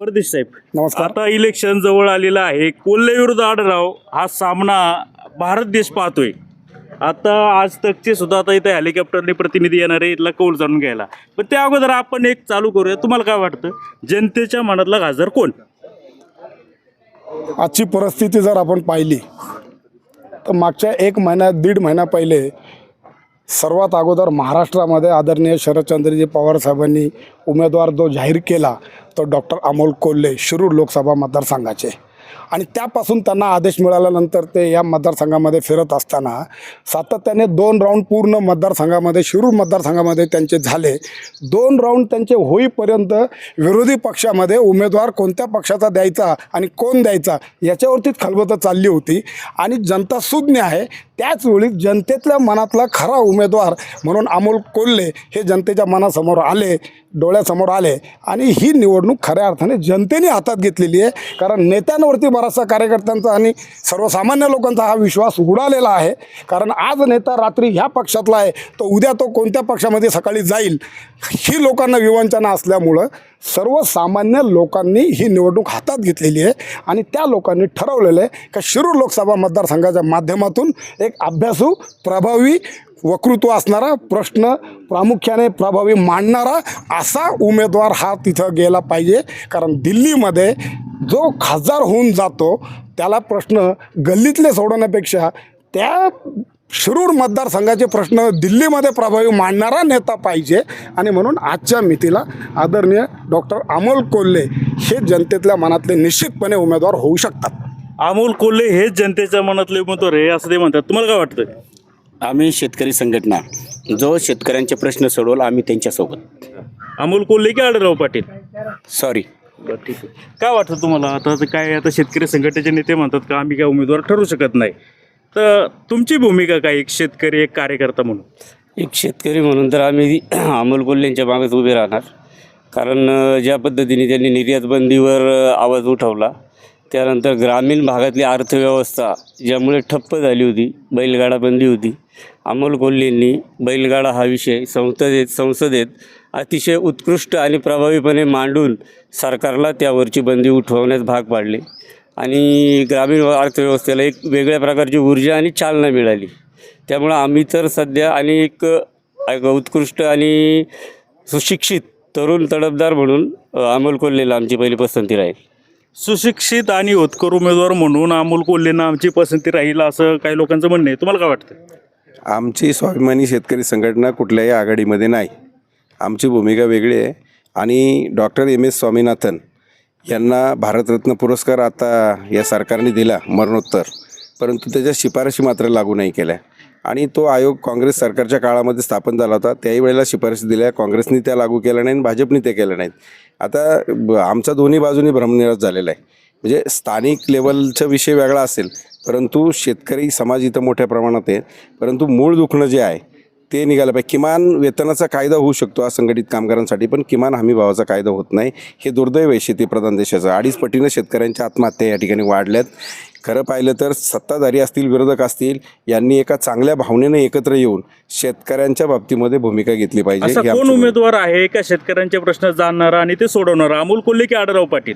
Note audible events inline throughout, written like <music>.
परदेश साहेब. नमस्कार. आता इलेक्शन जवळ आलेलं आहे. कोल्हे विरुद्ध आडराव हा सामना भारत देश पाहतोय. आता आज तकचे सुद्धा आता इथे हेलिकॉप्टरने प्रतिनिधी येणार आहे इथला कौल जाणून घ्यायला. पण त्या अगोदर आपण एक चालू करूया. तुम्हाला काय वाटतं? जनतेच्या मनातला खासदार कोण? आजची परिस्थिती जर आपण पाहिली तर मागच्या एक महिन्यात दीड महिना पहिले सर्वात अगोदर महाराष्ट्रामध्ये आदरणीय शरदचंद्रजी पवार साहेबांनी उमेदवार जो जाहीर केला तो डॉक्टर अमोल कोल्हे शिरूर लोकसभा मतदारसंघाचे. आणि त्यापासून त्यांना आदेश मिळाल्यानंतर ते या मतदारसंघामध्ये फिरत असताना सातत्याने दोन राऊंड पूर्ण मतदारसंघामध्ये शिरूर मतदारसंघामध्ये त्यांचे झाले. दोन राऊंड त्यांचे होईपर्यंत विरोधी पक्षामध्ये उमेदवार कोणत्या पक्षाचा द्यायचा आणि कोण द्यायचा याच्यावरतीच खलबतं चालली होती. आणि जनता सुज्ञ आहे. त्याचवेळी जनतेतल्या मनातला खरा उमेदवार म्हणून अमोल कोल्हे हे जनतेच्या मनासमोर आले डोळ्यासमोर आले. आणि ही निवडणूक खऱ्या अर्थाने जनतेने हातात घेतलेली आहे. कारण नेत्यांवरती बराचसा कार्यकर्त्यांचा आणि सर्वसामान्य लोकांचा हा विश्वास उडालेला आहे. कारण आज नेता रात्री ह्या पक्षातला आहे तर उद्या तो कोणत्या पक्षामध्ये सकाळी जाईल ही लोकांना विवंचना असल्यामुळं सर्वसामान्य लोकांनी ही निवडणूक हातात घेतलेली आहे आणि त्या लोकांनी ठरवलेलं आहे का शिरूर लोकसभा मतदारसंघाच्या माध्यमातून एक अभ्यासू प्रभावी वक्तृत्व असणारा प्रश्न प्रामुख्याने प्रभावी मांडणारा असा उमेदवार हा तिथं गेला पाहिजे. कारण दिल्लीमध्ये जो खासदार होऊन जातो त्याला प्रश्न गल्लीतले सोडवण्यापेक्षा त्या शिरूर मतदारसंघाचे प्रश्न दिल्लीमध्ये प्रभावी मांडणारा नेता पाहिजे. आणि म्हणून आजच्या मितीला आदरणीय डॉक्टर अमोल कोल्हे हे जनतेतल्या मनातले निश्चितपणे उमेदवार होऊ शकतात. अमोल कोल्हे हेच जनतेच्या मनातले उमेदवार आहे असं ते म्हणतात. तुम्हाला काय वाटतं आम्ही शेतकरी संघटना जो शेतकऱ्यांचे प्रश्न सोडवला आम्ही त्यांच्यासोबत. अमोल कोल्हे की आडराव पाटील? सॉरी बरं ठीक आहे. काय वाटतं तुम्हाला? आता आता काय आता शेतकरी संघटनेचे नेते म्हणतात का आम्ही काय उमेदवार ठरू शकत नाही. तर तुमची भूमिका काय? एक शेतकरी एक कार्यकर्ता म्हणून. एक शेतकरी म्हणून तर आम्ही <clears throat> अमोल कोल्हेंच्या मागेच उभे राहणार. कारण अ, ज्या पद्धतीने त्यांनी निर्यात बंदीवर अ, आवाज उठवला त्यानंतर ग्रामीण भागातली अर्थव्यवस्था ज्यामुळे ठप्प झाली होती बैलगाडा बंदी होती अमोल कोल्हेंनी बैलगाडा हा विषय संसदेत संसदेत अतिशय उत्कृष्ट आणि प्रभावीपणे मांडून सरकारला त्यावरची बंदी उठवण्यास भाग पाडले. आणि ग्रामीण अर्थव्यवस्थेला एक वेगळ्या प्रकारची ऊर्जा आणि चालना मिळाली. त्यामुळं आम्ही तर सध्या आणि एक एक उत्कृष्ट आणि सुशिक्षित तरुण तडफदार म्हणून अमोल कोल्हेला आमची पहिली पसंती राहील. सुशिक्षित आणि होतकर उमेदवार म्हणून अमोल कोल्हेंना आमची पसंती राहील असं काही लोकांचं म्हणणं आहे. तुम्हाला काय वाटतं? आमची स्वाभिमानी शेतकरी संघटना कुठल्याही आघाडीमध्ये नाही. आमची भूमिका वेगळी आहे. आणि डॉक्टर एम एस स्वामीनाथन यांना भारतरत्न पुरस्कार आता या सरकारने दिला मरणोत्तर. परंतु त्याच्या शिफारशी मात्र लागू नाही केल्या. आणि तो आयोग काँग्रेस सरकारच्या काळामध्ये स्थापन झाला होता त्याही वेळेला शिफारशी दिल्या. काँग्रेसने त्या लागू केल्या नाही आणि भाजपने त्या केल्या नाहीत. आता ब- आमचा दोन्ही बाजूनी भ्रमनिराश झालेला आहे. म्हणजे स्थानिक लेवलचा विषय वेगळा असेल परंतु शेतकरी समाज इथं मोठ्या प्रमाणात आहे. परंतु मूळ दुखणं जे आहे ते निघालं पाहिजे. किमान वेतनाचा कायदा होऊ शकतो असंघटित कामगारांसाठी पण किमान हमी भावाचा कायदा होत नाही. हे दुर्दैव आहे शेतीप्रधान देशाचं. अडीच पटीनं शेतकऱ्यांच्या आत्महत्या या ठिकाणी वाढल्यात. खरं पाहिलं तर सत्ताधारी असतील विरोधक असतील यांनी एका चांगल्या भावनेने एकत्र येऊन शेतकऱ्यांच्या बाबतीमध्ये भूमिका घेतली पाहिजे कोण उमेदवार आहे का शेतकऱ्यांचे प्रश्न जाणणारा आणि ते सोडवणारा? अमोल कोल्हे की आडराव पाटील.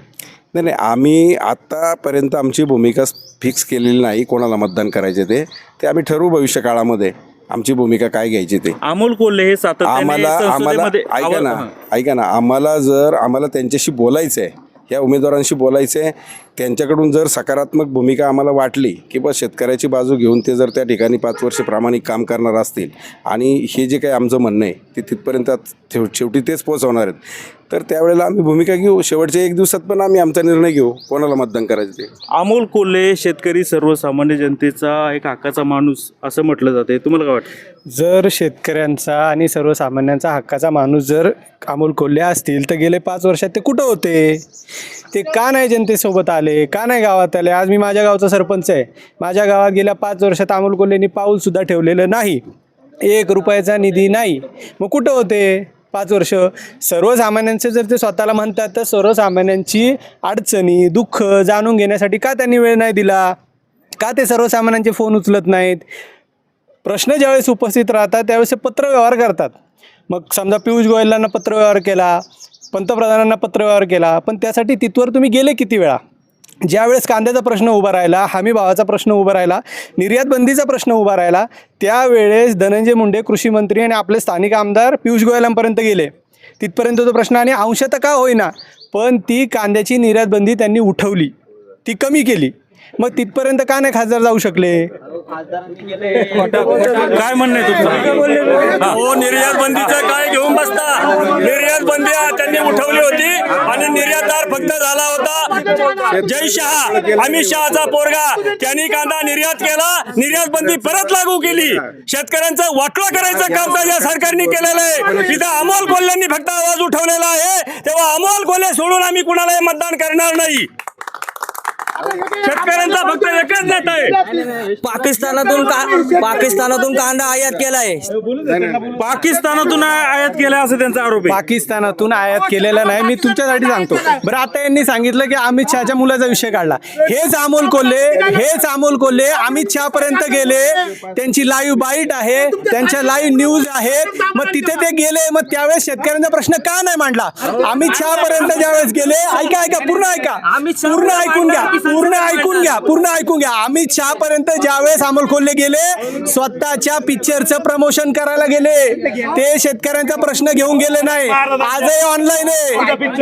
नाही नाही आम्ही आत्तापर्यंत आमची भूमिका फिक्स केलेली नाही कोणाला मतदान करायचे ते. ते आम्ही ठरवू भविष्य काळामध्ये आमची भूमिका काय घ्यायची ते अमोल कोल्हे हे सातत्याने आम्हाला आम्हाला संसदेमध्ये ऐका आवाज- ना हां. ऐका ना आम्हाला जर आम्हाला त्यांच्याशी बोलायचं आहे या उमेदवारांशी बोलायचं आहे त्यांच्याकडून जर सकारात्मक भूमिका आम्हाला वाटली की बा शेतकऱ्याची बाजू घेऊन ते जर त्या ठिकाणी पाच वर्ष प्रामाणिक काम करणार असतील आणि हे जे काही आमचं म्हणणं आहे ते तिथपर्यंत शेव- शेवटी तेच पोहोचवणार आहेत तर त्यावेळेला आम्ही भूमिका घेऊ. शेवटच्या एक दिवसात पण आम्ही आमचा निर्णय घेऊ. कोणाला मतदान करायचं ते? अमोल कोल्हे शेतकरी सर्वसामान्य जनतेचा एक हक्काचा माणूस असं म्हटलं जाते तुम्हाला काय वाटतं? जर शेतकऱ्यांचा आणि सर्वसामान्यांचा हक्काचा माणूस जर अमोल कोल्हे असतील तर गेले पाच वर्षात ते कुठं होते? ते का नाही जनतेसोबत आले? का नाही गावात आले? आज मी माझ्या गावचा सरपंच आहे. माझ्या गावात गेल्या पाच वर्षात अमोल कोल्हेंनी पाऊलसुद्धा ठेवलेलं नाही. एक रुपयाचा निधी नाही. मग कुठं होते? पाच वर्ष. सर्वसामान्यांचे जर ते स्वतःला म्हणतात तर सर्वसामान्यांची अडचणी दुःख जाणून घेण्यासाठी का त्यांनी वेळ नाही दिला? का ते सर्वसामान्यांचे फोन उचलत नाहीत? प्रश्न ज्यावेळेस उपस्थित राहतात त्यावेळेस ते पत्रव्यवहार करतात. मग समजा पियुष गोयलांना पत्रव्यवहार केला पंतप्रधानांना पत्रव्यवहार केला पण त्यासाठी तिथवर तुम्ही गेले किती वेळा? ज्यावेळेस कांद्याचा प्रश्न उभा राहिला हमी भावाचा प्रश्न उभा राहिला निर्यात बंदीचा प्रश्न उभा राहिला त्यावेळेस धनंजय मुंडे कृषी मंत्री आणि आपले स्थानिक आमदार पियुष गोयलांपर्यंत गेले. तिथपर्यंत तो प्रश्न आणि अंशतः का होईना पण ती कांद्याची निर्यात बंदी त्यांनी उठवली. ती कमी केली. मग तिथपर्यंत का नाही खासदार जाऊ शकले? काय म्हणणं तुमचं? हो निर्यात बंदीचं काय घेऊन बसता? निर्यात बंदी त्यांनी उठवली होती आणि निर्यातदार फक्त झाला होता जय शहा अमित शहाचा पोरगा. त्यांनी कांदा निर्यात केला निर्यात बंदी परत लागू केली. शेतकऱ्यांचं वाटलं करायचं काम तर या सरकारने केलेलं आहे. तिथं अमोल कोल्ह्यांनी फक्त आवाज उठवलेला आहे. तेव्हा अमोल कोल्हे सोडून आम्ही कुणालाही मतदान करणार नाही. शेतकऱ्यांचा फक्त एकच नेता आहे. पाकिस्तानातून का पाकिस्तानातून कांदा आयात केलाय. पाकिस्तानातून आयात केला असं त्यांचा आरोप आहे. पाकिस्तानातून आयात केलेला नाही. मी तुमच्यासाठी सांगतो. बरं आता यांनी सांगितलं की अमित शहाच्या मुलाचा विषय काढला. हेच अमोल कोल्हे हेच अमोल कोल्हे अमित शहा पर्यंत गेले. त्यांची लाईव्ह बाईट आहे. त्यांच्या लाईव्ह न्यूज आहेत मग तिथे ते गेले. मग त्यावेळेस शेतकऱ्यांचा प्रश्न का नाही मांडला? अमित शहा पर्यंत ज्यावेळेस गेले ऐका ऐका पूर्ण ऐका. पूर्ण ऐकून घ्या. पूर्ण ऐकून घ्या पूर्ण ऐकून घ्या. अमित शहा पर्यंत ज्यावेळेस अमोल कोल्हे गेले स्वतःच्या पिक्चरचं प्रमोशन करायला गेले. ते शेतकऱ्यांचा प्रश्न घेऊन गेले नाही. आजही ऑनलाईन आहे.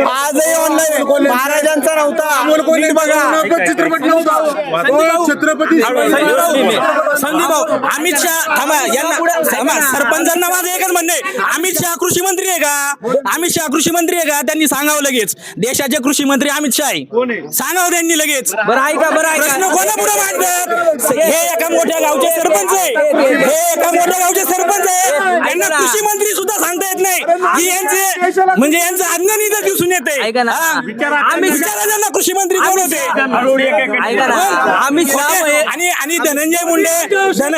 आजही ऑनलाईन आहे. महाराजांचा नव्हता. अमोल कोल्हे बघा. चित्रपट संदीप भाऊ. अमित शहा थांबा यांना थांबा सरपंचांना माझं एकच म्हणणं. आहे अमित शहा कृषी मंत्री आहे का? अमित शहा कृषी मंत्री आहे का? त्यांनी सांगावं लगेच. देशाचे कृषी मंत्री अमित शहा आहे? सांगावं त्यांनी लगेच. बरं ऐका बरं प्रश्न कोणा पुढे मांडतात? हे एका मोठ्या गावचे सरपंच आहे. हे एका मोठ्या गावचे सरपंच आहे. यांना कृषी मंत्री सुद्धा सांगता येत नाही. की यांचे म्हणजे यांचं अज्ञान इथं दिसून येते ऐका ना. आम्ही विचारा त्यांना कृषी मंत्री कोण होते. ऐका ना. अमित शहा खोटे- हे- आणि आणि धनंजय मुंडे धन-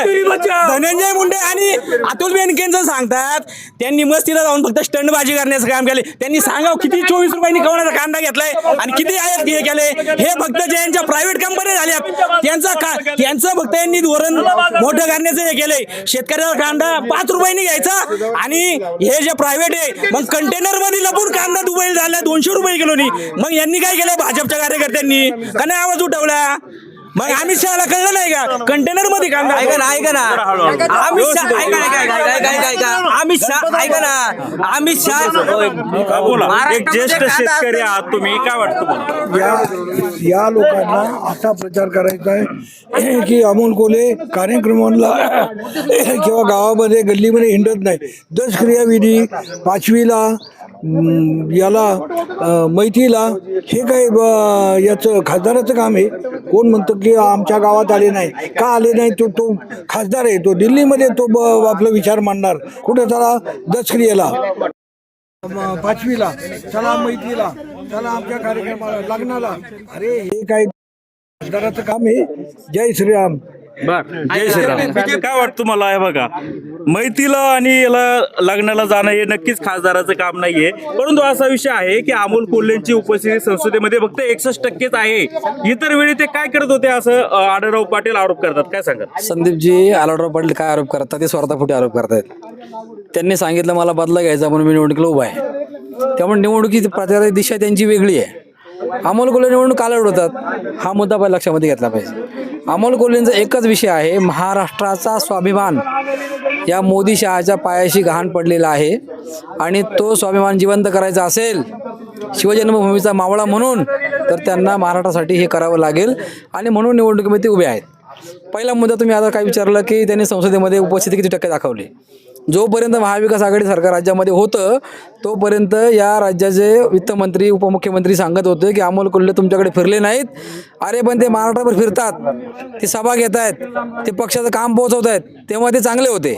धनंजय मुंडे आणि अतुल बेनकेंचं सांगतात त्यांनी मस्तीला जाऊन फक्त स्टंटबाजी करण्याचं काम केले त्यांनी सांगाव किती चोवीस रुपयांनी कवनाचा कांदा घेतलाय आणि किती आयात हे केले हे फक्त जे त्यांच्या प्रायव्हेट कंपन्या झाल्या. त्यांचा का त्यांचं फक्त यांनी धोरण मोठं करण्याचं हे केलंय. शेतकऱ्याचा कांदा पाच रुपयांनी घ्यायचा आणि हे जे प्रायव्हेट आहे मग कंटेनरमध्ये लपून कांदा दुबई झाला दोनशे रुपये किलोनी. मग यांनी काय केलं? भाजपच्या कार्यकर्त्यांनी. का नाही आवाज उठवला? मग अमित शहाला कळलं नाही का? कंटेनर मध्ये कांदा ऐका ना ऐका ना. अमित शहा ऐका ऐका ऐका ऐका ऐका ऐका ऐका अमित शहा ऐका ना. अमित शहा एक ज्येष्ठ शेतकरी आहात तुम्ही काय वाटतं या या लोकांना असा प्रचार करायचा आहे की अमोल कोले कार्यक्रमाला किंवा गावामध्ये गल्लीमध्ये हिंडत नाही. दशक्रिया विधी पाचवीला याला मैथीला हे काय ब- याचं खासदाराचं काम आहे. कोण म्हणतं की आमच्या गावात आले नाही? का आले नाही? तो तो खासदार आहे. तो दिल्लीमध्ये तो ब- आपला विचार मांडणार. कुठे चला? दशक्रियेला पाचवीला. चला मैत्रीला चला आमच्या कार्यक्रमाला लग्नाला. अरे हे काय खासदाराचं काम आहे. जय श्रीराम. बर. जय श्रीराम. काय वाटतं तुम्हाला? हे बघा मैतीला आणि याला लग्नाला जाणं हे नक्कीच खासदाराचं काम नाहीये. परंतु असा विषय आहे की अमोल कोल्हेंची उपस्थिती संसदेमध्ये फक्त एकसष्ट टक्केच आहे. इतर वेळी ते काय करत होते असं अं, आढळराव पाटील आरोप करतात? काय सांगाल? संदीपजी आलाडराव पाटील काय आरोप करतात? ते स्वार्थापोटी आरोप करतायत. त्यांनी सांगितलं मला बदला घ्यायचा म्हणून मी निवडणुकीला उभा आहे. त्यामुळे निवडणुकीची प्रचाराची दिशा त्यांची वेगळी आहे. अमोल कोल्हे निवडणूक का लढवतात? हा मुद्दा पहिला लक्षामध्ये घेतला पाहिजे. अमोल कोल्हेंचा एकच विषय आहे महाराष्ट्राचा स्वाभिमान. या मोदी शहाच्या पायाशी गहाण पडलेला आहे आणि तो स्वाभिमान जिवंत करायचा असेल शिवजन्मभूमीचा मावळा म्हणून तर त्यांना महाराष्ट्रासाठी हे करावं लागेल. आणि म्हणून निवडणुकीमध्ये ते उभे आहेत. पहिला मुद्दा तुम्ही आता काय विचारलं की त्यांनी संसदेमध्ये उपस्थिती किती टक्के दाखवली? जोपर्यंत महाविकास आघाडी सरकार राज्यामध्ये होतं तोपर्यंत या राज्याचे वित्तमंत्री उपमुख्यमंत्री सांगत होते की अमोल कोल्हे तुमच्याकडे फिरले नाहीत. अरे पण ते महाराष्ट्राभर फिरतात. ते सभा घेत आहेत. ते पक्षाचं काम पोहोचवत आहेत. तेव्हा ते चांगले होते.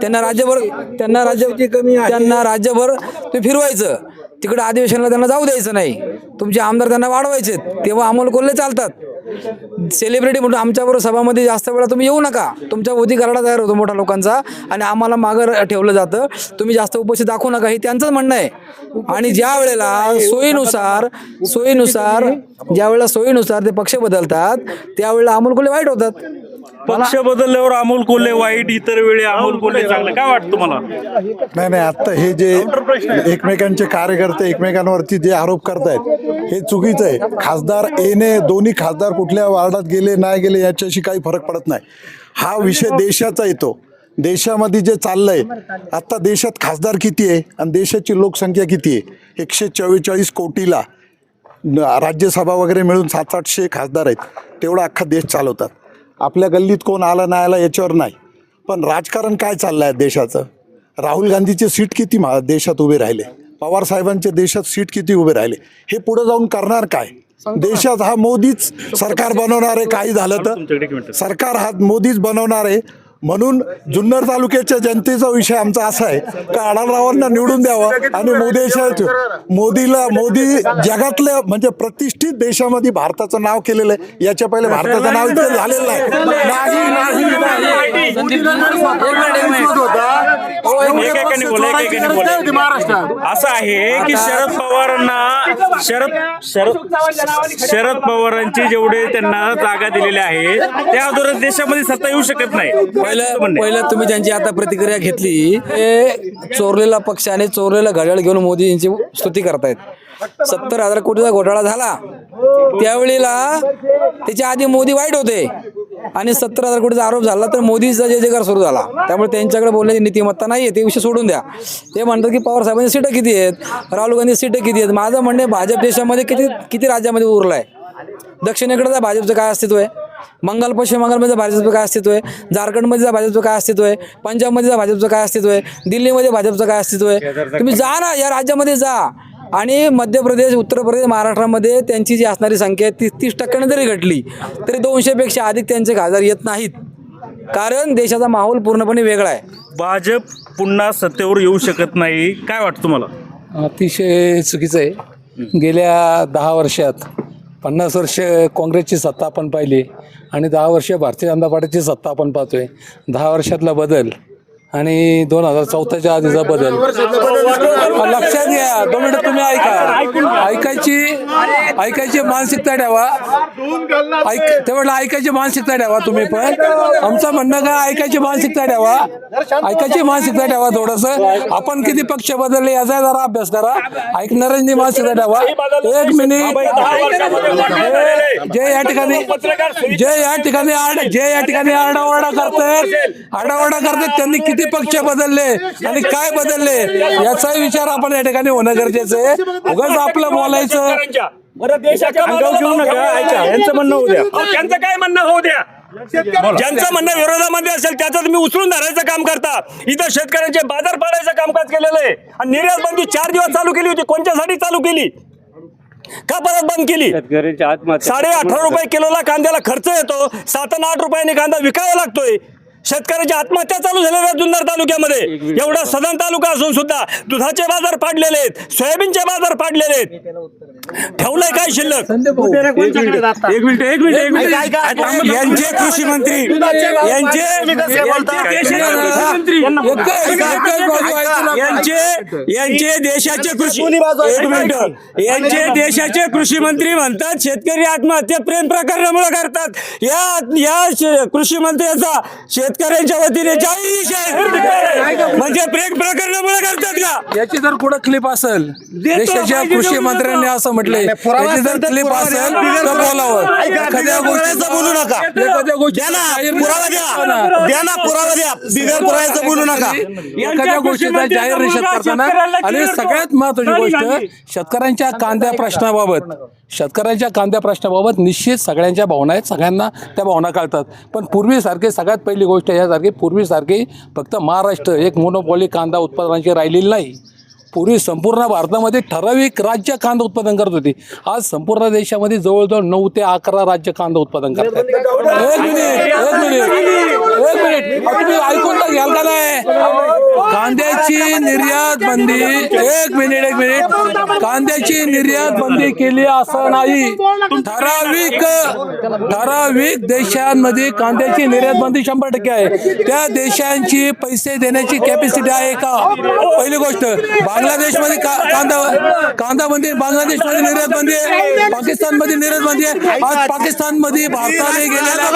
त्यांना राज्यभर त्यांना राज्य त्यांना राज्यभर ते फिरवायचं. तिकडे अधिवेशनाला त्यांना जाऊ द्यायचं नाही. तुमचे आमदार त्यांना वाढवायचे तेव्हा अमोल कोल्हे चालतात. सेलिब्रिटी म्हणून आमच्याबरोबर सभामध्ये जास्त वेळा तुम्ही येऊ नका. तुमच्या भोवती कराडा तयार होतो मोठ्या लोकांचा आणि आम्हाला मागं ठेवलं जातं. तुम्ही जास्त उपस्थित दाखवू नका हे त्यांचंच म्हणणं आहे. आणि ज्या वेळेला सोयीनुसार सोयीनुसार ज्या वेळेला सोयीनुसार ते पक्ष बदलतात त्यावेळेला अमोल कुले वाईट होतात. पक्ष बदलल्यावर अमोल कोल्हे वाईट इतर वेळी अमोल कोल्हे चांगलं. काय वाटतं तुम्हाला? नाही नाही आता हे जे एकमेकांचे कार्यकर्ते एकमेकांवरती जे आरोप करतायत हे चुकीचं आहे. खासदार येणे दोन्ही खासदार कुठल्या वार्डात गेले नाही गेले याच्याशी काही फरक पडत नाही. हा विषय देशाचा येतो देशामध्ये जे चाललंय आता देशात खासदार किती आहे आणि देशाची लोकसंख्या किती आहे? एकशे चव्वेचाळीस कोटीला राज्यसभा वगैरे मिळून सात आठशे खासदार आहेत. तेवढा अख्खा देश चालवतात. आपल्या गल्लीत कोण आला नाही आला याच्यावर नाही. पण राजकारण काय चाललं आहे देशाचं? राहुल गांधीचे सीट किती मा देशात उभे राहिले? पवार साहेबांचे देशात सीट किती उभे राहिले? हे पुढे जाऊन करणार काय? देशात हा मोदीच सरकार बनवणार आहे काही झालं तर. सरकार हा मोदीच बनवणार आहे. म्हणून जुन्नर तालुक्याच्या जनतेचा विषय आमचा असा आहे का आढळरावांना निवडून द्यावा आणि मोदी मोदीला मोदी जगातल्या म्हणजे प्रतिष्ठित देशामध्ये भारताचं नाव केलेलं आहे. याच्या पहिले भारताचं नाव इथे झालेलं नाही. असं आहे की शरद पवारांना शरद शरद शरद पवारांची जेवढे त्यांना जागा दिलेल्या आहेत त्या अगोदर देशामध्ये सत्ता येऊ शकत नाही. पहिलं पहिलं तुम्ही ज्यांची आता प्रतिक्रिया घेतली ते चोरलेला पक्ष आणि चोरलेला घड्याळ घेऊन मोदी यांची स्तुती करतायत. सत्तर हजार कोटीचा घोटाळा झाला. त्यावेळेला त्याच्या आधी मोदी वाईट होते आणि सत्तर हजार कोटीचा आरोप झाला तर मोदीचा जे जयकार सुरू झाला. त्यामुळे त्यांच्याकडे बोलण्याची नीतिमत्ता नाही आहे ते विषय सोडून द्या. ते म्हणतात की पवार साहेबांची सीटं किती आहेत? राहुल गांधी सीटं किती आहेत? माझं म्हणणं भाजप देशामध्ये किती किती राज्यामध्ये उरलं आहे दक्षिणेकडे भाजपचं काय अस्तित्व आहे? बंगाल पश्चिम बंगालमध्ये भाजपचं काय अस्तित्व आहे? झारखंडमध्ये भाजपचं काय अस्तित्व आहे? पंजाबमध्ये भाजपचं काय अस्तित्व आहे? दिल्लीमध्ये भाजपचं काय अस्तित्व आहे? तुम्ही जा ना या राज्यामध्ये जा. आणि मध्य प्रदेश उत्तर प्रदेश महाराष्ट्रामध्ये त्यांची जी असणारी संख्या आहे ती तीस टक्क्याने जरी घटली तरी दोनशेपेक्षा अधिक त्यांचे खासदार येत नाहीत. कारण देशाचा माहोल पूर्णपणे वेगळा आहे. भाजप पुन्हा सत्तेवर येऊ शकत नाही. काय वाटतं तुम्हाला? अतिशय चुकीचं आहे. गेल्या दहा वर्षात पन्नास वर्ष काँग्रेसची सत्ता आपण पाहिली. आणि दहा वर्ष भारतीय जनता पार्टीची सत्ता आपण पाहतोय. दहा वर्षातला बदल आणि दोन हजार चौदाच्या आधीचा बदल. लक्षात घ्या दोन मिनिटं तुम्ही ऐका. ऐकायची ऐकायची मानसिकता ठेवा. ऐक तेवढं ऐकायची मानसिकता ठेवा तुम्ही पण. आमचं म्हणणं काय ऐकायची मानसिकता ठेवा. ऐकायची मानसिकता ठेवा थोडंसं. आपण किती पक्ष बदलले याचा जरा अभ्यास करा. ऐकणाऱ्यांनी मानसिकता ठेवा. एक मिनिट. जे या ठिकाणी जे या ठिकाणी आड जे या ठिकाणी आरडाओरडा करतायत आरडाओरडा करतायत त्यांनी किती पक्ष बदलले आणि काय बदलले याचाही विचार आपण या ठिकाणी होणं गरजेचं आहे. उगाच आपलं बोलायचं. बरं देशाच्या अंगावर घेऊ नका ऐका. यांचं म्हणणं होऊ द्या. त्यांचं काय म्हणणं होऊ द्या? ज्यांचं म्हणणं विरोधामध्ये असेल त्याचं तुम्ही उचलून धरायचं काम करता. इथं शेतकऱ्यांचे बाजार पाडायचं कामकाज केलेलं आहे. आणि निर्यात बंदी चार दिवस चालू केली होती. कोणत्यासाठी चालू केली? का परत बंद केली? साडे अठरा रुपये किलोला कांद्याला खर्च येतो. सात आणि आठ रुपयाने कांदा विकावा लागतोय. शेतकऱ्याच्या आत्महत्या चालू झालेल्या जुन्नर तालुक्यामध्ये. एवढा सदन तालुका असून सुद्धा दुधाचे बाजार पाडलेले आहेत सोयाबीनचे बाजार पाडलेले आहेत. ठेवलंय काय शिल्लक? एक मिनिट. एक मिनिट एक मिनिट यांचे कृषी मंत्री यांचे यांचे देशाचे कृषी एक मिनिट. यांचे देशाचे कृषी मंत्री म्हणतात शेतकरी आत्महत्या प्रेम प्रकरणामुळे करतात. या कृषी मंत्र्याचा शेतकऱ्यांच्या वतीने. म्हणजे प्रेम प्रकरणामुळे करतात का? याची जर कुठं क्लिप असेल देशाच्या कृषी मंत्र्यांनी असं म्हटलंय याची जर क्लिप असेल तर बोलावं. एखाद्या गोष्टीचं बोलू नका. एखाद्या गोष्टी द्या. ना पुरावा द्या द्या ना पुरावा द्या बिगर पुराव्याचं बोलू नका. एखाद्या गोष्टीचा जाहीर निषेध करताना आणि सगळ्यात महत्वाची गोष्ट शेतकऱ्यांच्या कांद्या प्रश्नाबाबत. शेतकऱ्यांच्या कांद्या प्रश्नाबाबत निश्चित सगळ्यांच्या भावना आहेत. सगळ्यांना त्या भावना कळतात. पण पूर्वीसारखे सगळ्यात पहिली गोष्ट यासारखी पूर्वीसारखी फक्त महाराष्ट्र एक मोनोपॉली कांदा उत्पादनाची राहिलेली नाही. पूर्वी संपूर्ण भारतामध्ये ठराविक राज्य कांदा उत्पादन करत होती. आज संपूर्ण देशामध्ये जवळजवळ नऊ ते अकरा राज्य कांदा उत्पादन करतात. एक मिनिट. एक मिनिट. एक मिनिट. तुम्ही ऐकून तर घ्याल का नाही? कांद्याची निर्यात बंदी. एक मिनिट एक मिनिट. कांद्याची निर्यात बंदी केली असं नाही. ठराविक ठराविक देशांमध्ये कांद्याची निर्यात बंदी शंभर टक्के आहे. त्या देशांची पैसे देण्याची कॅपॅसिटी आहे का? पहिली गोष्ट बांगलादेशमध्ये का कांदा कांदा बंदी बांगलादेशमध्ये निर्यात बंदी आहे. पाकिस्तानमध्ये निर्यात बंदी आहे. आज पाकिस्तानमध्ये भारताने गेलेल्या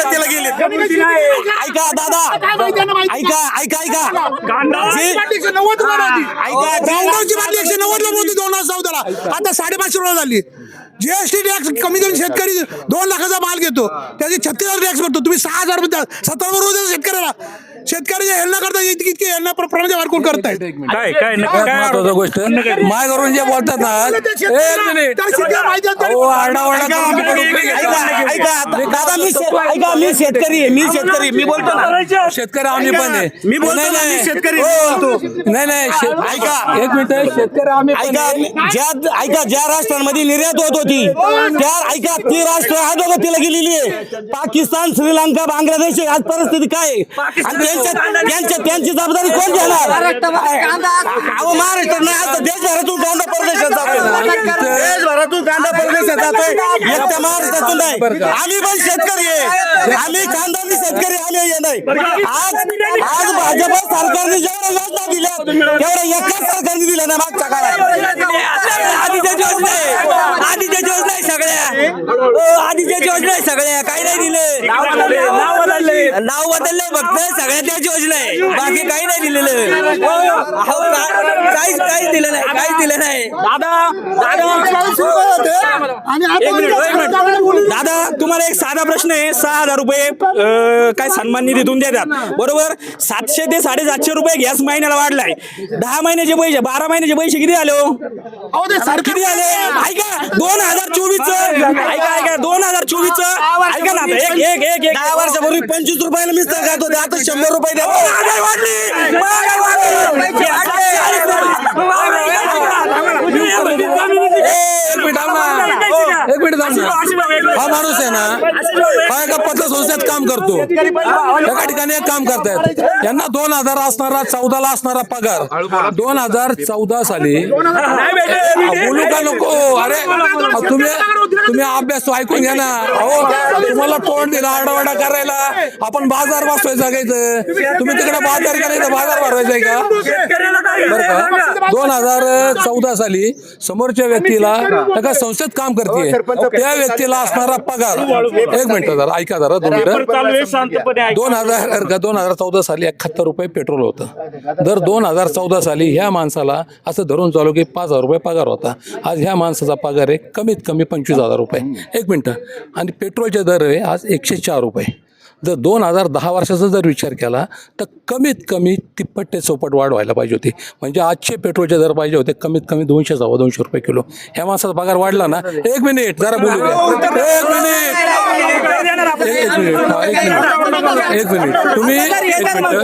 ऐका दादा. ऐका ऐका ऐका. बाटली एकशे नव्वदला मोठी दोन हजार चौदाला. आता साडेपाचशे रुपये झाली. जीएसटी टॅक्स कमी कमी शेतकरी दोन लाखाचा माल घेतो. त्याचे छत्तीस हजार टॅक्स भरतो. तुम्ही सहा हजार रुपये सत्तर रुपये शेतकऱ्याला. शेतकऱ्याच्या हेलना करता इतकी इतकी हेलना प्रमाणे वारकून करतायत काय काय काय महत्वाचं गोष्ट माय करून जे बोलतात ना एक मिनिट तर शेतकरी माहिती आहे तरी- अहो, आरडाओरडा करून ऐका उपयोग ऐका दादा मी शे- ऐका मी शेतकरी आहे मी शेतकरी मी बोलतो ना शेतकरी आम्ही पण आहे मी बोलतो नाही, ना, नाही. मी शेतकरी हो. नाही नाही शे- ऐका. एक मिनिट शेतकरी आम्ही पण ऐका आहे. ज्या ऐका ज्या राष्ट्रांमध्ये निर्यात होत होती त्या ऐका ती राष्ट्र अधोगतीला गेलेली आहे पाकिस्तान श्रीलंका बांगलादेश. आज परिस्थिती काय आहे? आणि त्यांच्या त्यांची जबाबदारी कोण घेणार? अहो महाराष्ट्र नाही आज तर देशभरातून कांदा परदेशात जातोय. देशभरातून कांदा परदेशात जातोय. एकट्या महाराष्ट्रातून नाही. आम्ही पण शेतकरी आहे. आम्ही खानदानी शेतकरी आम्ही हे नाही. आज आज भाजप सरकारने जेवढ्या योजना दिल्या तेवढ्या एकाच सरकारने दिल्या ना मागच्या काळात. आधीच्या योजना आहे. आधीच्या योजना आहे सगळ्या. हो, आधीच्या योजना आहे सगळ्या. काही नाही दिले. नाव बदलले. नाव बदलले फक्त सगळ्या त्याच योजना आहे. बाकी काही नाही दिलेलं. अहो, का- काहीच काहीच दिलं नाही. काहीच दिलं नाही. दादा दादा एक मिनिट, एक मिनिट. दादा तुम्हाला एक साधा प्रश्न आहे सहा हजार रुपये अं, काय सन्मान निधीतून देतात. बरोबर? सातशे ते साडेसातशे रुपये गॅस महिन्याला वाढलाय. दहा महिन्याचे पैसे बारा महिन्याचे पैसे किती आले हो? अहो, ते सरकार- किती आले ऐका दोन हजार चोवीस ऐका ऐका दोन हजार चोवीस ऐका ना आता, एक एक एक एक. दहा वर्षापूर्वी पंचवीस रुपयाला मिस्टर खात होते आता शंभर रुपये द्या. महागाई वाढली. महागाई वाढली. ए, एक मिनिट थांब ना. एक मिनिट थांब. ना. हा माणूस आहे ना. हा एका पतसंस्थेत काम करतो? एका ठिकाणी एक काम करतायत. यांना दोन हजार असणारा चौदाला असणारा पगार. दोन हजार चौदा साली बोलू का नको? अरे तुम्ही तुम्ही अभ्यास ऐकून घ्या ना. अहो तुम्हाला तोंड दिला आरडावाडा करायला. आपण बाजार बसतोय जगायचं. तुम्ही तिकडे बाजार करायचं बाजार भरवायचा आहे का? बरं का? दोन हजार चौदा साली समोरच्या व्यक्तीला एका संस्थेत काम करते त्या व्यक्तीला असणारा पगार एक मिनिट जरा ऐका जरा दोन. दोन हजार का दोन हजार चौदा साली एकाहत्तर रुपये पेट्रोल होतं. दर दोन हजार चौदा साली ह्या माणसाला असं धरून चालू की पाच हजार रुपये पगार होता. आज ह्या माणसाचा पगार आहे कमीत कमी पंचवीस हजार रुपये. एक मिनटं. आणि पेट्रोलचे दर आहे आज एकशे चार रुपये. जर दोन हजार दहा वर्षाचा जर विचार केला तर कमीत कमी तिप्पट ते चौपट वाढ व्हायला पाहिजे होती. म्हणजे आजचे पेट्रोलचे दर पाहिजे होते कमीत कमी दोनशे सव्वा दोनशे रुपये किलो. ह्या माणसाचा पगार वाढला ना एक मिनिट जरा बोलू द्या. एक मिनिट. एक मिनिट हा, एक मिनिट. एक मिनिट. तुम्ही एक मिनिट.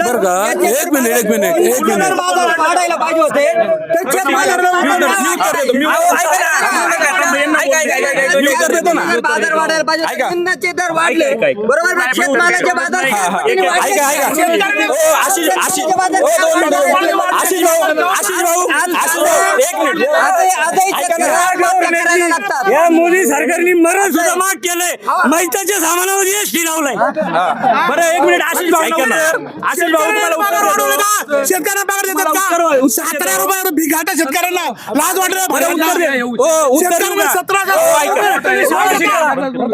बरं का? एक मिनिट एक मिनिट एक मिनिट. वाढायला पाहिजे होते बाजार वाढायला पाहिजे. अन्नाचे दर वाढले. बरोबर ना? शेतमालाचे बाजार वाढले. शेतकऱ्यांनी- शेतकऱ्याचे बाजार. आशिष भाऊ आशिष भाऊ आशिष भाऊ एक मिनिट. आजही- आजही लागतात. या मोदी सरकारने मरण सुद्धा माग केलंय. मैताच्या सामानावर एसटी लावलाय. बरं एक मिनिट आशिष भाऊ ऐका ना. आशिष भाऊ तुम्हाला उत्तर देतो. शेतकऱ्यांना पगार देतात का? शेतकऱ्यांना. लाज बरं, उत्तर द्या. वाटलं हो, उत्तर देऊ शेतकऱ्यांना का? सतरा हो, ऐका.